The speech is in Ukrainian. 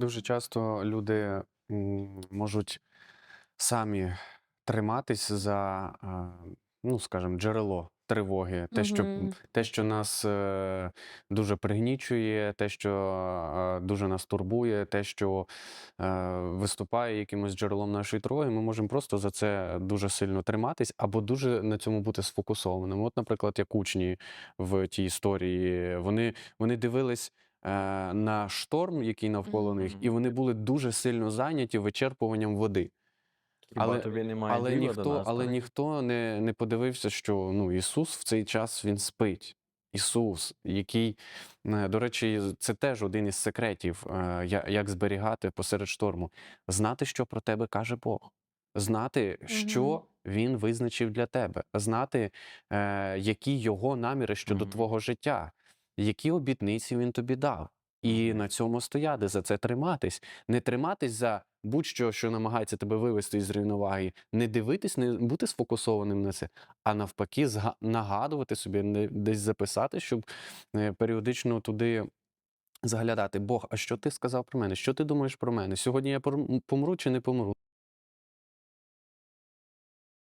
Дуже часто люди можуть самі триматись за, ну, скажімо, джерело тривоги, те, що, Мгм. те, що нас е, дуже пригнічує, те, що дуже нас турбує, те, що е, виступає якимось джерелом нашої тривоги, ми можемо просто за це дуже сильно триматись або дуже на цьому бути сфокусованим. От, наприклад, як учні в тій історії, вони, вони дивились на шторм, який навколо них, і вони були дуже сильно зайняті вичерпуванням води. Хіба Але, тобі немає але до ніхто, нас, але так? ніхто не, не подивився, що ну, Ісус в цей час він спить. Ісус, який, е, до речі, це теж один із секретів, е, як зберігати посеред шторму. Знати, що про тебе каже Бог, знати, що. Він визначив для тебе, знати, е, які його наміри щодо твого життя, які обітниці він тобі дав. І на цьому стояти, за це триматись. Не триматись за будь-що, що намагається тебе вивести із рівноваги, не дивитись, не бути сфокусованим на це, а навпаки, нагадувати собі, не- десь записати, щоб е, періодично туди заглядати. Бог, а що ти сказав про мене? Що ти думаєш про мене? Сьогодні я помру чи не помру?